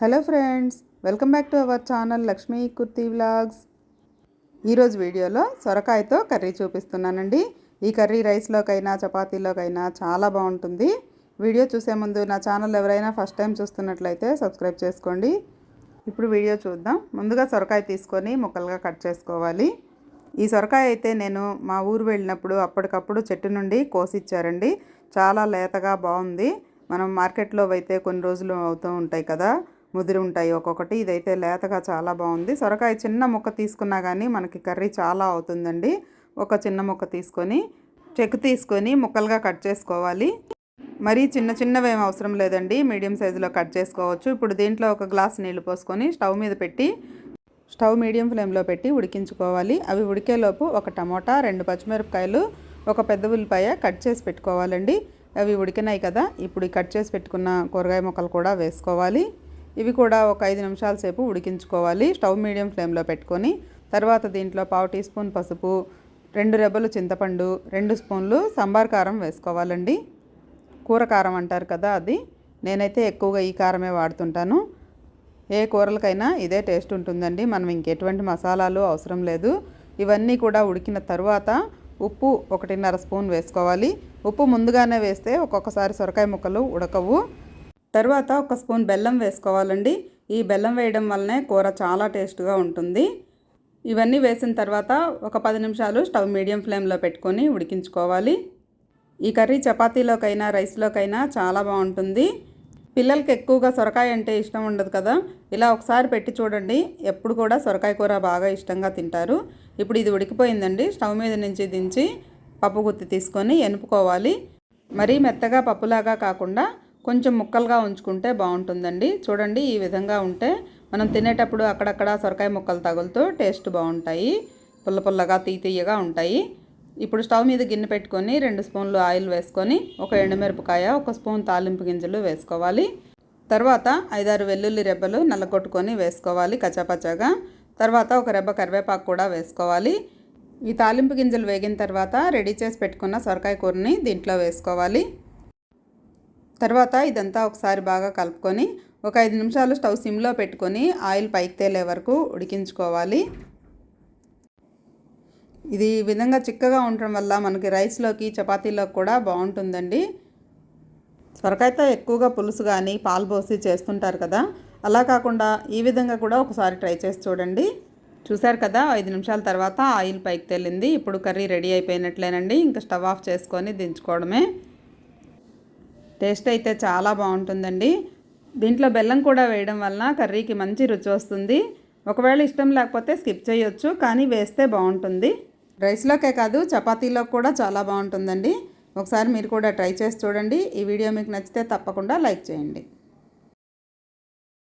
Hello friends welcome back to our channel Lakshmi Kurti vlogs. ఈరోజు వీడియోలో సొరకాయతో curry చూపిస్తున్నానండి. ఈ కర్రీ రైస్లోకైనా చపాతీలోకైనా చాలా బాగుంటుంది. వీడియో చూసే ముందు నా ఛానల్ ఎవరైనా ఫస్ట్ టైం చూస్తున్నట్లయితే సబ్స్క్రైబ్ చేసుకోండి. ఇప్పుడు వీడియో చూద్దాం. ముందుగా సొరకాయ తీసుకొని ముక్కలుగా కట్ చేసుకోవాలి. ఈ సొరకాయ అయితే నేను మా ఊరు వెళ్ళినప్పుడు అప్పటికప్పుడు చెట్టు నుండి కోసిచ్చారండి. చాలా లేతగా బాగుంది. మనం మార్కెట్లో అయితే కొన్ని రోజులు అవుతూ ఉంటాయి కదా. ముదిరి ఉంటాయి ఒక్కొక్కటి. ఇదైతే లేతగా చాలా బాగుంది. సొరకాయ చిన్న ముక్క తీసుకున్నా కానీ మనకి కర్రీ చాలా అవుతుందండి. ఒక చిన్న ముక్క తీసుకొని చెక్కు తీసుకొని ముక్కలుగా కట్ చేసుకోవాలి. మరీ చిన్న చిన్నవి ఏం అవసరం లేదండి. మీడియం సైజులో కట్ చేసుకోవచ్చు. ఇప్పుడు దీంట్లో ఒక గ్లాస్ నీళ్ళు పోసుకొని స్టవ్ మీద పెట్టి స్టవ్ మీడియం ఫ్లేమ్లో పెట్టి ఉడికించుకోవాలి. అవి ఉడికేలోపు ఒక టమోటా రెండు పచ్చిమిరపకాయలు ఒక పెద్ద ఉల్లిపాయ కట్ చేసి పెట్టుకోవాలండి. అవి ఉడికినాయి కదా ఇప్పుడు కట్ చేసి పెట్టుకున్న కూరగాయ ముక్కలు కూడా వేసుకోవాలి. ఇవి కూడా ఒక ఐదు నిమిషాల సేపు ఉడికించుకోవాలి. స్టవ్ మీడియం ఫ్లేమ్లో పెట్టుకొని తర్వాత దీంట్లో పావు టీ స్పూన్ పసుపు రెండు రెబ్బలు చింతపండు రెండు స్పూన్లు సంబార్ కారం వేసుకోవాలండి. కూర కారం అంటారు కదా అది. నేనైతే ఎక్కువగా ఈ కారమే వాడుతుంటాను. ఏ కూరలకైనా ఇదే టేస్ట్ ఉంటుందండి. మనం ఇంకెటువంటి మసాలాలు అవసరం లేదు. ఇవన్నీ కూడా ఉడికిన తర్వాత ఉప్పు ఒకటిన్నర స్పూన్ వేసుకోవాలి. ఉప్పు ముందుగానే వేస్తే ఒక్కొక్కసారి సొరకాయ ముక్కలు ఉడకవు. తర్వాత ఒక స్పూన్ బెల్లం వేసుకోవాలండి. ఈ బెల్లం వేయడం వల్లనే కూర చాలా టేస్ట్గా ఉంటుంది. ఇవన్నీ వేసిన తర్వాత ఒక పది నిమిషాలు స్టవ్ మీడియం ఫ్లేమ్లో పెట్టుకొని ఉడికించుకోవాలి. ఈ కర్రీ చపాతీలోకైనా రైస్లోకైనా చాలా బాగుంటుంది. పిల్లలకి ఎక్కువగా సొరకాయ అంటే ఇష్టం ఉండదు కదా. ఇలా ఒకసారి పెట్టి చూడండి. ఎప్పుడు కూడా సొరకాయ కూర బాగా ఇష్టంగా తింటారు. ఇప్పుడు ఇది ఉడికిపోయిందండి. స్టవ్ మీద నుంచి దించి పప్పు గుత్తి తీసుకొని ఎనుపుకోవాలి. మరీ మెత్తగా పప్పులాగా కాకుండా కొంచెం ముక్కలుగా ఉంచుకుంటే బాగుంటుందండి. చూడండి ఈ విధంగా ఉంటే మనం తినేటప్పుడు అక్కడక్కడ సొరకాయ ముక్కలు తగులుతూ టేస్ట్ బాగుంటాయి. పుల్ల పుల్లగా తీయగా ఉంటాయి. ఇప్పుడు స్టవ్ మీద గిన్నె పెట్టుకొని రెండు స్పూన్లు ఆయిల్ వేసుకొని ఒక ఎండుమిరపకాయ ఒక స్పూన్ తాలింపు గింజలు వేసుకోవాలి. తర్వాత ఐదారు వెల్లుల్లి రెబ్బలు నల్లగొట్టుకొని వేసుకోవాలి కచ్చాపచ్చాగా. తర్వాత ఒక రెబ్బ కరివేపాకు కూడా వేసుకోవాలి. ఈ తాలింపు గింజలు వేగిన తర్వాత రెడీ చేసి పెట్టుకున్న సొరకాయ కూరని దీంట్లో వేసుకోవాలి. తర్వాత ఇదంతా ఒకసారి బాగా కలుపుకొని ఒక ఐదు నిమిషాలు స్టవ్ సిమ్లో పెట్టుకొని ఆయిల్ పైకి తేలే వరకు ఉడికించుకోవాలి. ఇది ఈ విధంగా చిక్కగా ఉండటం వల్ల మనకి రైస్లోకి చపాతీలోకి కూడా బాగుంటుందండి. సొరకాయతో ఎక్కువగా పులుసు కానీ పాలు పోసి చేస్తుంటారు కదా అలా కాకుండా ఈ విధంగా కూడా ఒకసారి ట్రై చేసి చూడండి. చూశారు కదా ఐదు నిమిషాల తర్వాత ఆయిల్ పైకి తేలింది. ఇప్పుడు కర్రీ రెడీ అయిపోయినట్లేనండి. ఇంకా స్టవ్ ఆఫ్ చేసుకొని దించుకోవడమే. టేస్ట్ అయితే చాలా బాగుంటుందండి. దీంట్లో బెల్లం కూడా వేయడం వలన కర్రీకి మంచి రుచి వస్తుంది. ఒకవేళ ఇష్టం లేకపోతే స్కిప్ చేయొచ్చు కానీ వేస్తే బాగుంటుంది. రైస్లోకే కాదు చపాతీలో కూడా చాలా బాగుంటుందండి. ఒకసారి మీరు కూడా ట్రై చేసి చూడండి. ఈ వీడియో మీకు నచ్చితే తప్పకుండా లైక్ చేయండి.